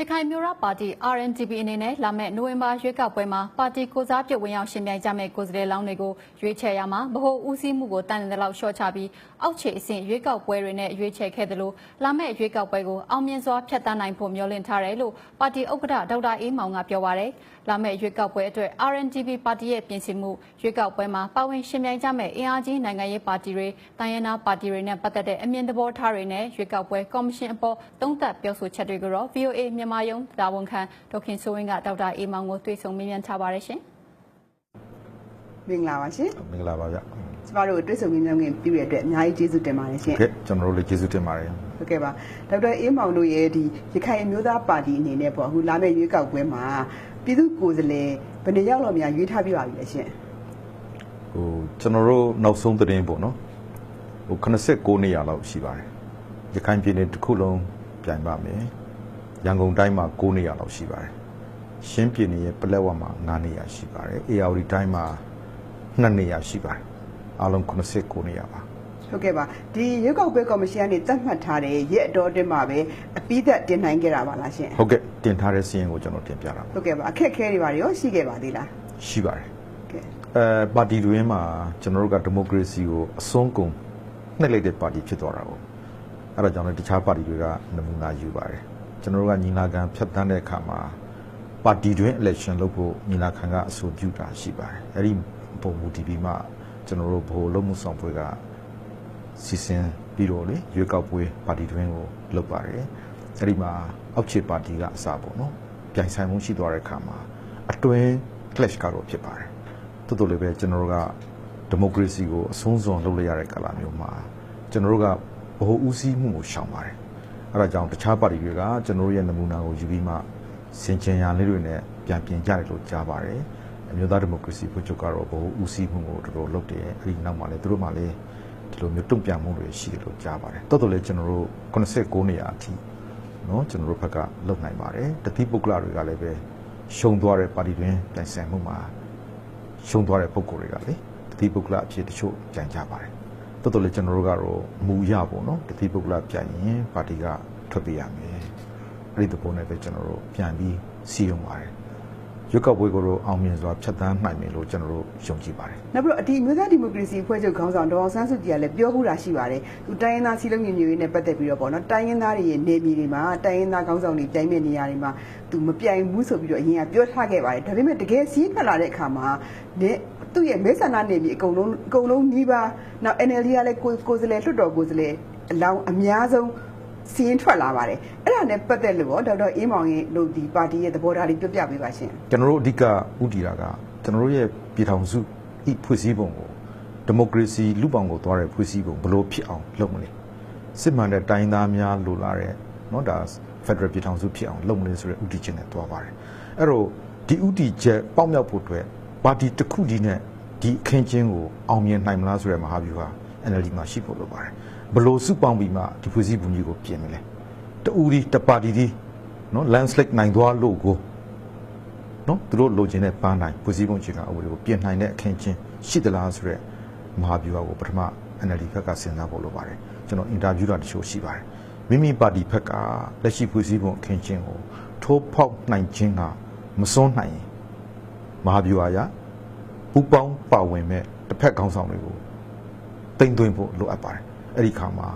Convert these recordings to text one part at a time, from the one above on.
ရခိုင်မျိုးရပါတီ RNDP အနေနဲ့လာမယ့်နိုဝင်ဘာရွေးကောက်ပွဲမှာပါတီကိုစားပြုတ်ဝင်ရောက်ရှင်ပြိုင်ကြမယ့်ကိုယ်စားလှယ်လောင်းတွေကိုရွေးချယ်ရမှာဗဟိုဦးစီးမှုကိုတန်တဲ့လောက်လျှော့ချပြီးအောက်ခြေအဆင့်ရွေးကောက်ပွဲတွေနဲ့ရွေးချယ်ခဲ့တယ်လို့လာမယ့်ရွေးကောက်ပွဲကိုအောင်မြင်စွာဖျက်ဆီးနိုင်ဖို့မျှော်လင့်ထားတယ်လို့ပါတီဥက္ကဋ္ဌဒေါက်တာအေးမောင်ကပြောပါရယ် လာမယ့်ရွေးကောက်ပွဲအတွက် RNDP ပါတီရဲ့ပြင်ဆင်မှုရွေးကောက်ပွဲမှာပါဝင်ရှင်ပြိုင်ကြမယ့်အင်အားကြီးနိုင်ငံရေးပါတီတွေတိုင်းရင်းသားပါတီတွေနဲ့ပတ်သက်တဲ့အမြင်သဘောထားတွေနဲ့ရွေးကောက်ပွဲကော်မရှင်အပေါ်သုံးသပ်ပြောဆိုချက်တွေကိုတော့ VOA မြန်မာရုံးတာဝန်ခံဒေါက်ခင်စိုးဝင်းကဒေါက်တာအေးမောင်ကိုတွေ့ဆုံမေးမြန်းထားပါတယ်ရှင်မင်္ဂလာပါရှင်မင်္ဂလာပါဗျကျမတို့တွေ့ဆုံမြင်မြင်ခင်ပြုရတဲ့အတွက်အများကြီးကျေးဇူးတင်ပါတယ်ရှင်ကဲကျွန်တော်တို့လည်းကျေးဇူးတင်ပါတယ် ဟုတ်ကဲ့ပါဒေါက်တာအေးမောင်တို့ရဲ့ဒီရခိုင်အမျိုးသားပါတီအနေနဲ့ပေါ့အခုလာမယ့်ရွေးကောက်ပွဲမှာပြည်သူ့ကိုယ်စားလှယ်ဘယ်နှစ်ယောက်လောက်များရွေးထားပြပါပြီလဲရှင်ဟိုကျွန်တော်တို့နောက်ဆုံးသတင်းပေါ့နော်ဟို89နေရာလောက်ရှိပါတယ်ရခိုင်ပြည်နယ်တစ်ခုလုံးပြိုင်ပါမယ်ရန်ကုန်တိုင်းမှာ9နေရာလောက်ရှိပါတယ်ရှမ်းပြည်နယ်ရဲ့ပလက်ဝမှာ9နေရာရှိပါတယ်အေရဝတီတိုင်းမှာ2နေရာရှိပါတယ်အားလုံး89နေရာပါ ဟုတ်ကဲ့ပါဒီရွေးကောက်ပွဲကော်မရှင်ကနေသတ်မှတ်ထားတဲ့ရက်အတော်အတွင်းမှာပဲအပိသက်တင်နိုင်ခဲ့တာပါလားရှင်ဟုတ်ကဲ့တင်ထားတဲ့စီးရင်ကိုကျွန်တော်တင်ပြတာပါဟုတ်ကဲ့ပါအခက်အခဲတွေပါရောရှိခဲ့ပါသေးလားရှိပါတယ်ကဲအဲပါတီတွင်မှာကျွန်တော်တို့ကဒီမိုကရေစီကိုအစွန်းကုန်နှိပ်လိုက်တဲ့ပါတီဖြစ်သွားတာကိုအဲဒါကြောင့်လည်းတခြားပါတီတွေကနမူနာယူပါတယ်ကျွန်တော်တို့ကညီလာခံဖြတ်တန်းတဲ့အခါမှာပါတီတွင် election လုပ်ဖို့ညီလာခံကအဆိုပြုတာရှိပါတယ်အဲဒီပုံမူတည်ပြီးမှကျွန်တော်တို့ဘိုလ်လုံးမှုဆောင်ပွဲက စီစဉ်ပြီးတော့လေရွေးကောက်ပွဲပါတီတွင်ကိုလုပ်ပါတယ်အဲဒီမှာအောက်ခြေပါတီကအစားပေါ့နော်ပြိုင်ဆိုင်မှုရှိသွားတဲ့အခါမှာအတွင်း clash ကတော့ဖြစ်ပါတယ်တိုးတိုးလေးပဲကျွန်တော်တို့ကဒီမိုကရေစီကိုအဆုံးစွန်လုပ်လိုက်ရတဲ့ကာလမျိုးမှာကျွန်တော်တို့ကဗဟိုဦးစီးမှုကိုရှောင်ပါတယ်အဲဒါကြောင့်တခြားပါတီတွေကကျွန်တော်တို့ရဲ့နမူနာကိုယူပြီးမှစင်ကြင်ရန်လေးတွေနဲ့ပြန်ပြင်ကြတယ်လို့ကြားပါတယ်အမျိုးသားဒီမိုကရေစီဖွဲ့ချုပ်ကတော့ဗဟိုဦးစီးမှုကိုတော်တော်လုပ်တယ်အဲဒီနောက်မှာလည်းသူတို့မှလည်း ဒီလိုမျိုးတုံ့ပြန်မှုတွေရှိတယ်လို့ကြားပါတယ်တိုးတိုးလေးကျွန်တော်တို့89နေရာအထိเนาะကျွန်တော်တို့ဘက်ကလုပ်နိုင်ပါတယ်တတိပုဂ္ဂလတွေကလည်းပဲရှုံသွားတဲ့ပါတီတွင်ပြိုင်ဆိုင်မှုမှာ ရှုံးသွားတဲ့ပုံကိုယ်တွေကလေတတိပုဂ္ဂလအဖြစ်တချို့ကြံကြပါတယ်တော်တော်လေးကျွန်တော်တို့ကတော့မူရပေါ့နော်တတိပုဂ္ဂလပြန်ရင်ပါတီကထွက်ပေးရမယ်အဲ့ဒီသဘောနဲ့ပဲကျွန်တော်တို့ပြန်ပြီးစီရင်ပါတယ် ရွက်ကောက်ပွဲကိုတော့အောင်မြင်စွာဖြတ်သန်းနိုင်မယ်လို့ကျွန်တော်တို့ယုံကြည်ပါတယ်နောက်ပြီးတော့အဒီအမျိုးသားဒီမိုကရေစီအဖွဲ့ချုပ်ခေါင်းဆောင်ဒေါအောင်ဆန်းစုကြည်ကလည်းပြောမှုတာရှိပါတယ်သူတိုင်းရင်းသားစီးလုံးညီညွတ်ရေးနဲ့ပတ်သက်ပြီးတော့ပေါ့နော်တိုင်းရင်းသားတွေရဲ့နေပြည်တွေမှာတိုင်းရင်းသားခေါင်းဆောင်တွေပြိုင်မဲ့နေရာတွေမှာသူမပြိုင်ဘူးဆိုပြီးတော့အရင်ကပြောထားခဲ့ပါတယ်ဒါပေမဲ့တကယ်စီးထွက်လာတဲ့အခါမှာနေသူ့ရဲ့မဲဆန္ဒနယ်မြေအကုန်လုံးအကုန်လုံးနှီးပါနောက် NLD ကလည်းကိုကိုယ်စားလှယ်လွှတ်တော်ကိုယ်စားလှယ်အလောင်းအများဆုံး စီးရင်ထွက်လာပါတယ်အဲ့ဒါနဲ့ပတ်သက်လို့ရောဒေါက်တာအေးမောင်ရဲ့လို့ဒီပါတီရဲ့သဘောထားလေးပြပြပေးပါရှင် ကျွန်တော်တို့အဓိကဥတီတာကကျွန်တော်တို့ရဲ့ပြည်ထောင်စုဤဖွဲ့စည်းပုံကိုဒီမိုကရေစီလူပောင်ကိုသွားတဲ့ဖွဲ့စည်းပုံဘယ်လို့ဖြစ်အောင်လုပ်မလဲစစ်မှန်တဲ့တိုင်းသားများလိုလာတဲ့เนาะဒါ Federal ပြည်ထောင်စုဖြစ်အောင်လုပ်မလဲဆိုတဲ့ဥတီချက်နဲ့သွားပါတယ်အဲ့တော့ဒီဥတီချက်ပေါက်မြောက်ဖို့အတွက်ပါတီတစ်ခုတည်းနဲ့ဒီအခင်းချင်းကိုအောင်မြင်နိုင်မလားဆိုတဲ့မဟာဗျူဟာ NLD မှာရှိဖို့လိုပါတယ် ဘလို့စုပေါင်းပြီးမှဒီဖွဲ့စည်းပုံကြီးကိုပြင်မယ်လေတူဒီတပါတီဒီနော် landslide နိုင်သွားလို့ကိုနော်သူတို့လိုချင်တဲ့ပန်းနိုင်ဖွဲ့စည်းပုံချေကအဝေးကိုပြင်နိုင်တဲ့အခင်းချင်းရှိသလားဆိုတော့မဟာဗျူဟာကိုပထမ NLD ဘက်ကစဉ်းစားဖို့လိုပါတယ်ကျွန်တော်အင်တာဗျူးတာတချို့ရှိပါတယ်မိမိပါတီဘက်ကလက်ရှိဖွဲ့စည်းပုံအခင်းချင်းကိုထိုးဖောက်နိုင်ခြင်းကမစွန်းနိုင်ရင်မဟာဗျူဟာရပူပေါင်းပါဝင်မဲ့တစ်ဖက်ခေါင်းဆောင်တွေကိုတင်သွင်းဖို့လိုအပ်ပါတယ် အဲ့ဒီခါမှာ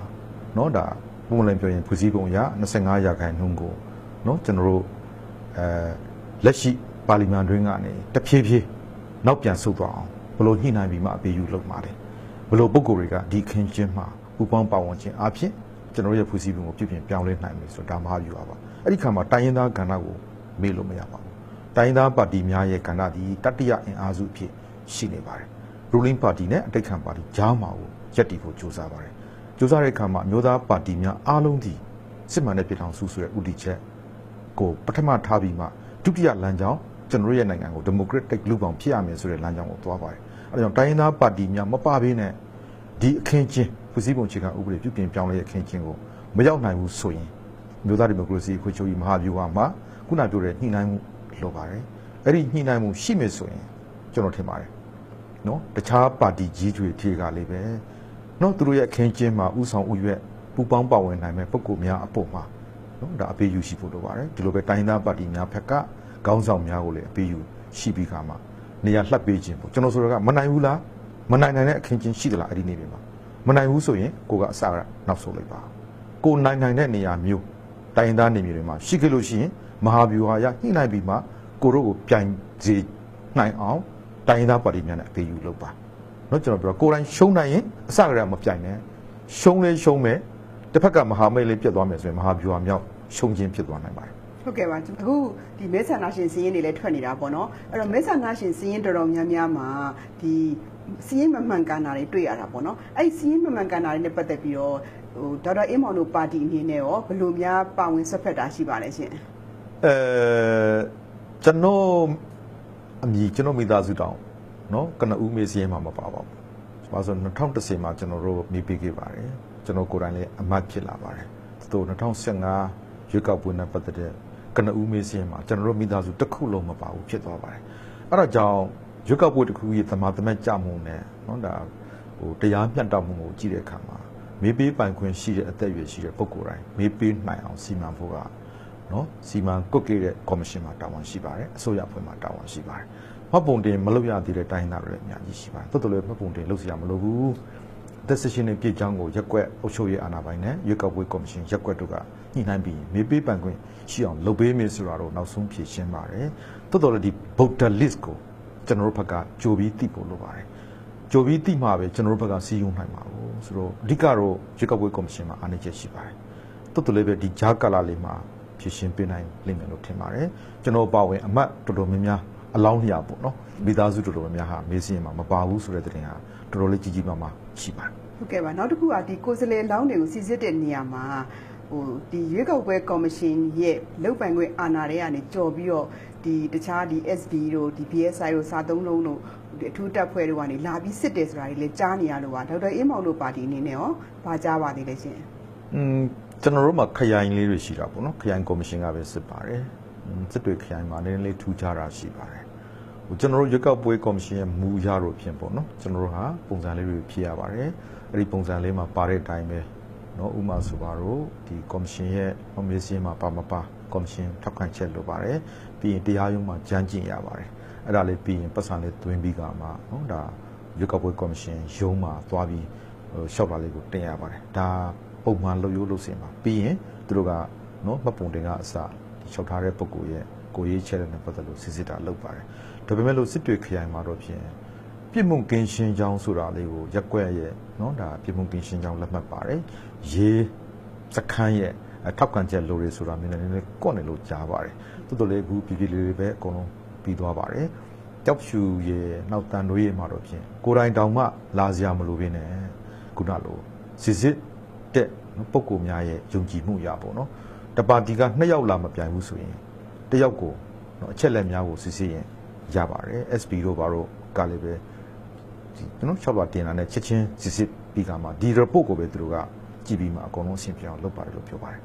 နော်ဒါပုံမှန်ပြောရင်ဖွဲ့စည်းပုံရ25ရာခိုင်နှုန်းကိုနော်ကျွန်တော်တို့အဲလက်ရှိပါလီမန်တွင်းကနေတဖြည်းဖြည်းနောက်ပြန်ဆုတ်သွားအောင်ဘယ်လိုညှိနှိုင်းပြီးမှအပေးယူလုပ်မှာလဲဘယ်လိုပုံကိုယ်တွေကဒီခင်းချင်းမှာပူပေါင်းပါဝင်ခြင်းအဖြစ်ကျွန်တော်တို့ရဲ့ဖွဲ့စည်းပုံကိုပြုပြင်ပြောင်းလဲနိုင်မယ်ဆိုတော့ဒါမှယူပါပါအဲ့ဒီခါမှာတိုင်းရင်းသားကဏ္ဍကိုမေ့လို့မရပါဘူးတိုင်းရင်းသားပါတီများရဲ့ကဏ္ဍဒီတတိယအင်အားစုအဖြစ်ရှိနေပါတယ် ruling party နဲ့အတိုက်ခံပါတီကြားမှာကိုရက်တီဖို့ကြိုးစားပါတယ် ကြိုးစားတဲ့အခါမှာအမျိုးသားပါတီများအားလုံးဒီစစ်မှန်တဲ့ပြည်ထောင်စုဆိုတဲ့ဥတီချက်ကိုပထမထားပြီးမှဒုတိယလမ်းကြောင်းကျွန်တော်တို့ရဲ့နိုင်ငံကို democratic လူပောင်ဖြစ်ရမယ်ဆိုတဲ့လမ်းကြောင်းကိုသွားပါတယ်အဲဒါကြောင့်တိုင်းရင်းသားပါတီများမပပေးနဲ့ဒီအခင်းချင်းဖွဲ့စည်းပုံအခြေခံဥပဒေပြုပြင်ပြောင်းလဲတဲ့အခင်းချင်းကိုမရောက်နိုင်ဘူးဆိုရင်မျိုးသားဒီမိုကရေစီခွေချိုးကြီးမဟာဗျူဟာမှာခုနပြောတဲ့ညှိနှိုင်းမှုလိုပါတယ်အဲ့ဒီညှိနှိုင်းမှုရှိမယ်ဆိုရင်ကျွန်တော်ထင်ပါတယ်နော်တခြားပါတီကြီးတွေထေကလေးပဲ နော်သူတို့ရဲ့အခင်းကျင်းမှာဥဆောင်ဥရွက်ပူပေါင်းပါဝင်နိုင်မဲ့ပုံကူများအပေါ်မှာနော်ဒါအပေးယူရှိဖို့လိုပါတယ်ဒီလိုပဲတိုင်းသားပါတီများဖက်ကခေါင်းဆောင်များကိုလည်းအပေးယူရှိပြီးခါမှာနေရာလှပ်ပေးခြင်းပေါ့ကျွန်တော်ဆိုတော့ကမနိုင်ဘူးလားမနိုင်နိုင်တဲ့အခင်းချင်းရှိသလားအဲ့ဒီနေတွေမှာမနိုင်ဘူးဆိုရင်ကိုကအစကနောက်ဆုံးလိုက်ပါကိုနိုင်နိုင်တဲ့နေရာမျိုးတိုင်းသားနေမျိုးတွေမှာရှိခဲ့လို့ရှိရင်မဟာဗျူဟာရညှိနှိုင်းပြီးမှကိုတို့ကိုပြိုင်စေနိုင်အောင်တိုင်းသားပါတီများနဲ့အပေးယူလုပ်ပါ နော်ကျွန်တော်ပြောကိုယ်တိုင်ရှုံးနိုင်ရင်အစကတည်းကမပြိုင်နဲ့ရှုံးလဲရှုံးမယ်တစ်ဖက်ကမဟာမိတ်လေးပြတ်သွားမယ်ဆိုရင်မဟာဗျူဟာမြောက်ရှုံးခြင်းဖြစ်သွားနိုင်ပါတယ်ဟုတ်ကဲ့ပါအခုဒီမဲဆန္ဒရှင်စည်းရင်းတွေလည်းထွက်နေတာပေါ့နော်အဲ့တော့မဲဆန္ဒရှင်စည်းရင်းတော်တော်များများမှာဒီစည်းရင်းမမှန်ကန်တာတွေတွေ့ရတာပေါ့နော်အဲ့စည်းရင်းမမှန်ကန်တာတွေနဲ့ပတ်သက်ပြီးတော့ဟိုဒေါက်တာအင်းမောင်တို့ပါတီအနေနဲ့ရောဘယ်လိုများပါဝင်ဆက်ဖက်တာရှိပါလဲရှင်အဲကျွန်တော်အမည်ကျွန်တော်မိသားစုတောင်း နော်ကနဦးမေးစည်းမှာမပါပါဘူး။ဘာလို့ဆို2010မှာကျွန်တော်တို့မေးပေးခဲ့ပါတယ်။ကျွန်တော်ကိုယ်တိုင်လည်းအမတ်ဖြစ်လာပါတယ်။သို့2015ရွေးကောက်ပွဲနဲ့ပတ်သက်တဲ့ကနဦးမေးစည်းမှာကျွန်တော်တို့မိသားစုတစ်ခုလုံးမပါဘူးဖြစ်သွားပါတယ်။အဲ့ဒါကြောင့်ရွေးကောက်ပွဲတစ်ခုရဲ့သမာသမတ်ကြမှုနဲ့နော်ဒါဟိုတရားမျှတမှုကိုကြည့်တဲ့အခါမှာမေးပေးပိုင်ခွင့်ရှိတဲ့အသက်အရွယ်ရှိတဲ့ပုဂ္ဂိုလ်တိုင်းမေးပေးနိုင်အောင်စီမံဖို့က နော်စီမံကွက်ခဲ့တဲ့ကော်မရှင်မှာတာဝန်ရှိပါတယ်အစိုးရအဖွဲ့မှာတာဝန်ရှိပါတယ်မှတ်ပုံတင်မလုပ်ရသေးတဲ့တိုင်းသားတွေလည်းအများကြီးရှိပါတယ်တော်တော်လေးမှတ်ပုံတင်လုပ်စရာမလိုဘူး decision နဲ့ပြည်ချောင်းကိုရက်ကွက်အုပ်ချုပ်ရေးအာဏာပိုင်နဲ့ရွေးကောက်ပွဲကော်မရှင်ရက်ကွက်တို့ကညှိနှိုင်းပြီးမေးပေးပန်ခွင့်ရှိအောင်လုပ်ပေးမယ်ဆိုတာတော့နောက်ဆုံးဖြေရှင်းပါတယ်တော်တော်လေးဒီ voter list ကိုကျွန်တော်တို့ဘက်ကကြိုပြီးသိဖို့လိုပါတယ်ကြိုပြီးသိမှပဲကျွန်တော်တို့ဘက်ကစီယုံနိုင်ပါဘူးဆိုတော့အဓိကတော့ရွေးကောက်ပွဲကော်မရှင်မှာအားနည်းချက်ရှိပါတယ်တော်တော်လေးပဲဒီဂျာကာလာလေးမှာ ဖြည့်ရှင်းပေးနိုင်လိမ့်မယ်လို့ထင်ပါတယ်ကျွန်တော်ပါဝင်အမတ်တော်တော်များများအလောင်းလျာပေါ့နော်မိသားစုတော်တော်များများဟာမေးစင်းမှာမပါဘူးဆိုတဲ့တဲ့တင်ဟာတော်တော်လေးကြီးကြီးမားမားရှိပါတယ်ဟုတ်ကဲ့ပါနောက်တစ်ခုကဒီကိုယ်စားလှယ်လောင်းတွေကိုစီစစ်တဲ့နေရာမှာဟိုဒီရွေးကောက်ပွဲကော်မရှင်ရဲ့လုပ်ပိုင်ခွင့်အာဏာတွေကနေကြော်ပြီးတော့ဒီတခြားဒီ SB တို့ဒီ BSI တို့စာသုံးလုံးတို့ဒီအထူးတပ်ဖွဲ့တို့ကနေလာပြီးစစ်တယ်ဆိုတာတွေလည်းကြားနေရလို့ပါဒေါက်တာအေးမောင်တို့ပါတီအနေနဲ့ရောဘာကြားပါသေးလဲရှင်อืม ကျွန်တော်တို့မှာခရိုင်လေးတွေရှိတာပေါ့နော်ခရိုင်ကော်မရှင်ကပဲစစ်ပါတယ်စစ်တွေခရိုင်မှာနည်းနည်းလေးထူးခြားတာရှိပါတယ်ဟိုကျွန်တော်တို့ရွက်ကောက်ပွဲကော်မရှင်ရဲ့မူရတို့ဖြင့်ပေါ့နော်ကျွန်တော်တို့ဟာပုံစံလေးတွေဖြည့်ရပါတယ်အဲ့ဒီပုံစံလေးမှာပါတဲ့အတိုင်းပဲနော်ဥမာဆိုပါတော့ဒီကော်မရှင်ရဲ့မမေးစင်းမှာပါမပါကော်မရှင်ထောက်ခံချက်လိုပါတယ်ပြီးရင်တရားရုံးမှာကြမ်းကျင်ရပါတယ်အဲ့ဒါလေးပြီးရင်ပတ်စံလေးသွင်းပြီးကမှနော်ဒါရွက်ကောက်ပွဲကော်မရှင်ရုံးမှာသွားပြီးဟိုလျှောက်လာလေးကိုတင်ရပါတယ်ဒါ ပုံမှန်လှုပ်ရိုးလှုပ်စင်ပါပြီးရင်သူတို့ကနော်မှတ်ပုံတင်ကအစဒီလျှောက်ထားတဲ့ပုံကိုရဲ့ကိုရေးချဲတဲ့နဲ့ပတ်သက်လို့စစ်စစ်တာလုပ်ပါတယ်ဒါပေမဲ့လို့စစ်တွေခရိုင်မှာတော့ဖြင့်ပြစ်မှုကင်းရှင်းကြောင်းဆိုတာလေးကိုရက်ကွက်ရဲ့နော်ဒါပြစ်မှုကင်းရှင်းကြောင်းလက်မှတ်ပါတယ်ရေးစခန်းရဲ့အထောက်ခံချက်လိုတွေဆိုတာမျိုးနည်းနည်းကော့နေလို့ကြားပါတယ်တိုးတော်လေးအခုပြည်ပြည်လေးလေးပဲအကုန်လုံးပြီးသွားပါတယ်ကြောက်ဖြူရဲ့နောက်တန်တို့ရဲ့မှာတော့ဖြင့်ကိုယ်တိုင်တောင်မှလာစရာမလိုဘဲနဲ့ခုနလိုစစ်စစ် တဲ့ပုံကိုများရဲ့ယုံကြည်မှုရပေါ့နော်တပါတီကနှစ်ယောက်လာမပြိုင်ဘူးဆိုရင်တစ်ယောက်ကိုနော်အချက်လက်များကိုစစ်စစ်ရင်ရပါတယ် SP တို့ဘာတို့ကလည်းပဲဒီကျွန်တော်6ပါတင်လာတဲ့ချက်ချင်းစစ်စစ်ပြီးကမှဒီ report ကိုပဲသူတို့ကကြည့်ပြီးမှအကုန်လုံးအဆင်ပြေအောင်လုပ်ပါတယ်လို့ပြောပါတယ်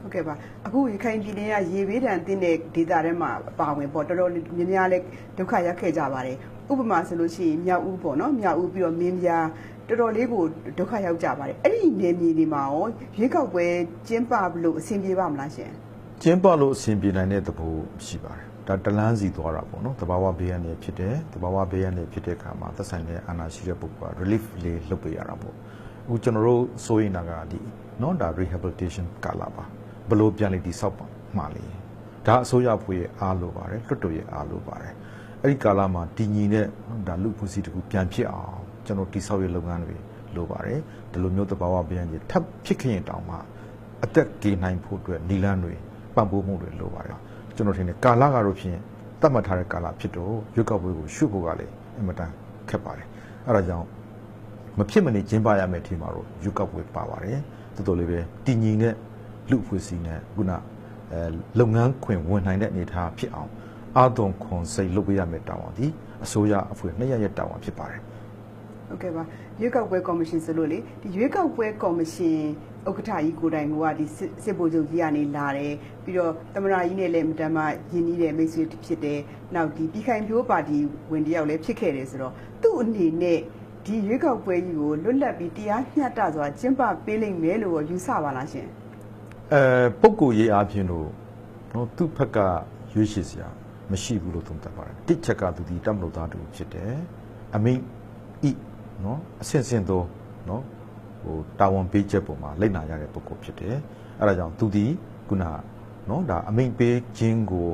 ဟုတ်ကဲ့ပါအခုရခိုင်ပြည်နယ်ကရေဘေးဒဏ်တင်းတဲ့ဒေသထဲမှာပါဝင်ပေါ့တော်တော်များများလဲဒုက္ခရောက်ခဲ့ကြပါတယ်ဥပမာဆိုလို့ရှိရင်မြောက်ဦးပေါ့နော်မြောက်ဦးပြီးတော့မင်းပြား တော်တော်လေးကိုဒုက္ခရောက်ကြပါတယ်အဲ့ဒီနေမြေတွေမှာရောရွေးကောက်ပွဲကျင်းပလို့အဆင်ပြေပါမလားရှင်ကျင်းပလို့အဆင်ပြေနိုင်တဲ့သဘောရှိပါတယ်ဒါတလန်းစီသွားတာပေါ့နော်တဘာဝဘေးရန်နေဖြစ်တယ်တဘာဝဘေးရန်နေဖြစ်တဲ့အခါမှာသက်ဆိုင်တဲ့အာဏာရှိတဲ့ပုဂ္ဂိုလ်က relief လေးလုပ်ပေးရတာပေါ့အခုကျွန်တော်တို့စိုးရင်တာကဒီနော်ဒါ rehabilitation ကာလပါဘယ်လို့ပြန်လေဒီဆောက်ပါမှာလေဒါအစိုးရဖွဲ့ရဲ့အားလိုပါတယ်လွတ်တော်ရဲ့အားလိုပါတယ်အဲ့ဒီကာလမှာတည်ငြိမ်တဲ့ဒါလူဖွဲ့စည်းတစ်ခုပြန်ဖြစ်အောင် ကျွန်တော်တိဆောက်ရေးလုပ်ငန်းတွေလိုပါတယ်ဒီလိုမျိုးတဘာဝဘေးရန်ကြီးထပ်ဖြစ်ခရင်တောင်မှအသက်ကြီးနိုင်ဖို့အတွက်နီလန်းတွေပံ့ပိုးမှုတွေလိုပါတယ်ကျွန်တော်ထင်တယ်ကာလကတော့ဖြင့်တတ်မှတ်ထားတဲ့ကာလဖြစ်တော့ရွက်ကောက်ပွဲကိုရှုပ်ဖို့ကလည်းအင်မတန်ခက်ပါတယ်အဲ့ဒါကြောင့်မဖြစ်မနေကျင်းပရမယ့်အထီမှာတော့ယူကောက်ပွဲပါပါတယ်တော်တော်လေးပဲတည်ငြိမ်တဲ့လူအဖွဲ့အစည်းနဲ့ခုနအဲလုပ်ငန်းခွင်ဝင်နိုင်တဲ့အနေအထားဖြစ်အောင်အာသွန်ခွန်စိတ်လုပ်ပေးရမယ့်တာဝန်ဒီအစိုးရအဖွဲ့နှစ်ရက်ရက်တာဝန်ဖြစ်ပါတယ် ဟုတ်ကဲ့ပါရွေးကောက်ပွဲကော်မရှင်ဆိုလို့လေဒီရွေးကောက်ပွဲကော်မရှင်ဥက္ကဋ္ဌကြီးကိုယ်တိုင်ကဒီစစ်စစ်ဗိုလ်ချုပ်ကြီးကနေလာတယ်ပြီးတော့သမရာကြီးနဲ့လည်းမတမ်းမရင်းနှီးတဲ့မိတ်ဆွေဖြစ်တယ်နောက်ဒီပြည်ခိုင်ဖြိုးပါတီဝင်တယောက်လည်းဖြစ်ခဲ့တယ်ဆိုတော့သူ့အနေနဲ့ဒီရွေးကောက်ပွဲကြီးကိုလွတ်လပ်ပြီးတရားမျှတစွာကျင်းပပေးလိမ့်မယ်လို့ယူဆပါလားရှင်အအဲပုံကိုရေးအားဖြင့်တော့နော်သူ့ဘက်ကရွေးရှိစရာမရှိဘူးလို့သုံးသပ်ပါတယ်တစ်ချက်ကသူဒီတမလို့သားတူဖြစ်တယ်အမိတ်ဤ နော်အဆင့်ဆင့်သောနော်ဟိုတာဝန်ပေးချက်ပုံမှာလိုက်နာရတဲ့ပုံကိုဖြစ်တယ်အဲဒါကြောင့်သူဒီခုနနော်ဒါအမိတ်ပေးခြင်းကို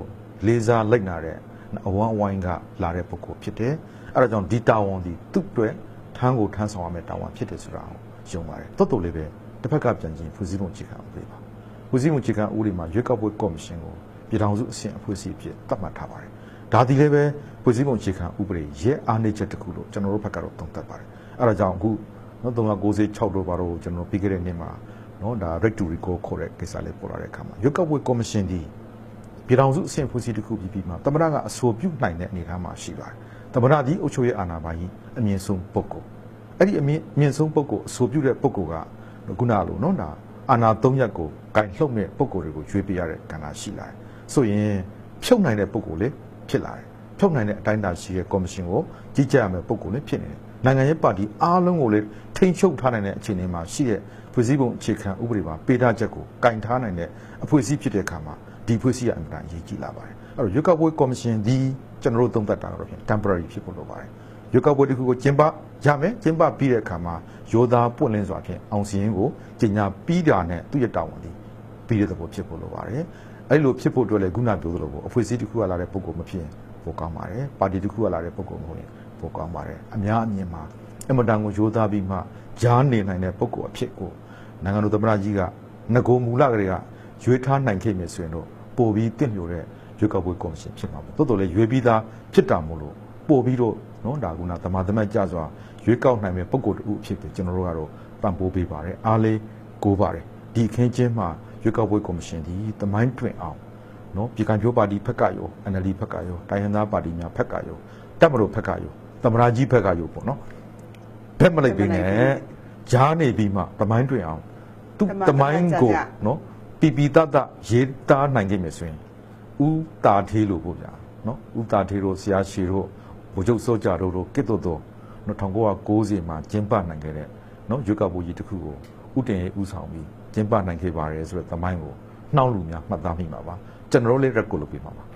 လေးစားလိုက်နာတဲ့အဝမ်းအဝိုင်းကလာတဲ့ပုံကိုဖြစ်တယ်အဲဒါကြောင့်ဒီတာဝန်ဒီသူ့အတွက်ထမ်းကိုထမ်းဆောင်ရမယ့်တာဝန်ဖြစ်တယ်ဆိုတာကိုယုံပါတယ်တော်တော်လေးပဲတစ်ဖက်ကပြန်ချင်းဖူးစည်းပုံချခံဥပဒေပါဖူးစည်းပုံချခံဥပဒေမှာရွေးကောက်ပွဲကော်မရှင်ကိုပြည်ထောင်စုအဆင့်အဖွဲ့အစည်းအဖြစ်သတ်မှတ်ထားပါတယ်ဒါဒီလည်းပဲဖူးစည်းပုံချခံဥပဒေရဲ့အားနည်းချက်တစ်ခုလို့ကျွန်တော်တို့ဘက်ကတော့သုံးသပ်ပါတယ် အဲဒါကြောင့်အခုနော်396တို့ဘာလို့ကျွန်တော်တို့ပြီးခဲ့တဲ့နှစ်မှာနော်ဒါ right to recall ခေါ်တဲ့ကိစ္စလေးပေါ်လာတဲ့အခါမှာရွေးကောက်ပွဲကော်မရှင်ဒီပြည်ထောင်စုအဆင့်ဖွဲ့စည်းတစ်ခုပြီးပြီးမှတမရကအဆိုပြုနိုင်တဲ့အနေအထားမှာရှိပါတယ်။တမရဒီအုပ်ချုပ်ရေးအာဏာပိုင်ကြီးအမြင့်ဆုံးပုဂ္ဂိုလ်အဲ့ဒီအမြင့်အမြင့်ဆုံးပုဂ္ဂိုလ်အဆိုပြုတဲ့ပုဂ္ဂိုလ်ကခုနလိုနော်ဒါအာဏာသုံးရပ်ကိုဂိုင်လှုပ်မဲ့ပုဂ္ဂိုလ်တွေကိုရွေးပေးရတဲ့ကဏ္ဍရှိလာတယ်။ဆိုရင်ဖြုတ်နိုင်တဲ့ပုဂ္ဂိုလ်လေးဖြစ်လာတယ်။ဖြုတ်နိုင်တဲ့အတိုင်းအတာရှိတဲ့ကော်မရှင်ကိုကြီးကြပ်ရမယ့်ပုဂ္ဂိုလ်လေးဖြစ်နေတယ်။ နိုင်ငံရေးပါတီအားလုံးကိုလည်းထိန်းချုပ်ထားနိုင်တဲ့အခြေအနေမှာရှိတဲ့ဖွဲ့စည်းပုံအခြေခံဥပဒေပါပေးထားချက်ကိုဂိုင်ထားနိုင်တဲ့အဖွဲ့အစည်းဖြစ်တဲ့အခါမှာဒီဖွဲ့စည်းရအမှန်တန်အရေးကြီးလာပါတယ်အဲ့တော့ရွေးကောက်ပွဲကော်မရှင်ဒီကျွန်တော်တို့သုံးသပ်တာတော့ဖြင့် temporary ဖြစ်ဖို့လိုပါတယ်ရွေးကောက်ပွဲတစ်ခုကိုကျင်းပရမယ်ကျင်းပပြီးတဲ့အခါမှာရိုသားပွင့်လင်းစွာဖြင့်အောင်စီရင်ကိုကြီးညာပြီးတာနဲ့သူ့ရဲ့တာဝန်ဒီပြီးတဲ့သဘောဖြစ်ဖို့လိုပါတယ်အဲ့လိုဖြစ်ဖို့အတွက်လည်းခုနပြောသလိုပေါ့အဖွဲ့အစည်းတစ်ခုကလာတဲ့ပုံကောမဖြစ်ရင်ပိုကောင်းပါတယ်ပါတီတစ်ခုကလာတဲ့ပုံကောမဟုတ်ရင် ပိုကောင်းပါတယ်အများအမြင်မှာအမတန်ကိုရိုသားပြီးမှကြားနေနိုင်တဲ့ပုံကောအဖြစ်ကိုနိုင်ငံတော်သမ္မတကြီးကငကိုမူလကလေးကရွေးထားနိုင်ခဲ့မြဆိုရင်တော့ပို့ပြီးတင့်လျော်တဲ့ရွေးကောက်ပွဲကော်မရှင်ဖြစ်မှာပေါ့တော်တော်လေးရွေးပြီးသားဖြစ်တာမို့လို့ပို့ပြီးတော့နော်ဒါကနာသမာသမတ်ကြစွာရွေးကောက်နိုင်မဲ့ပုံကိုယ်တူအဖြစ်ပဲကျွန်တော်တို့ကတော့ပံ့ပိုးပေးပါတယ်အားလေးကိုးပါတယ်ဒီအခင်းချင်းမှာရွေးကောက်ပွဲကော်မရှင်ဒီသမိုင်းတွင်အောင်နော်ပြည်ကံဖြိုးပါတီဖက်ကရော NLD ဖက်ကရောတိုင်းရင်းသားပါတီများဖက်ကရောတပ်မတော်ဖက်ကရော သမရာကြီးဖက်ကရောပေါ့နော်ဘက်မလိုက်ပေးနဲ့ဂျားနေပြီးမှသမိုင်းတွင်အောင်သူသမိုင်းကိုနော်ပီပီတတရေးသားနိုင်ခဲ့မယ်ဆိုရင်ဥတာသေးလို့ပေါ့ဗျာနော်ဥတာသေးတို့ဆရာရှည်တို့ဗိုလ်ချုပ်စောကြတို့တို့ကစ်တို့တို့1990မှာကျင်းပနိုင်ခဲ့တဲ့နော်ရွေးကောက်ပွဲကြီးတစ်ခုကိုဥတင်ရေးဥဆောင်ပြီးကျင်းပနိုင်ခဲ့ပါတယ်ဆိုတဲ့သမိုင်းကိုနှောင်းလူများမှတ်သားမိပါပါကျွန်တော်တို့လည်း record လုပ်ပေးပါပါဟုတ်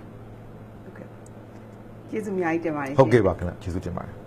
ကဲ့ကျေးဇူးအများကြီးတင်ပါတယ်ရှင်ဟုတ်ကဲ့ပါခင်ဗျကျေးဇူးတင်ပါတယ်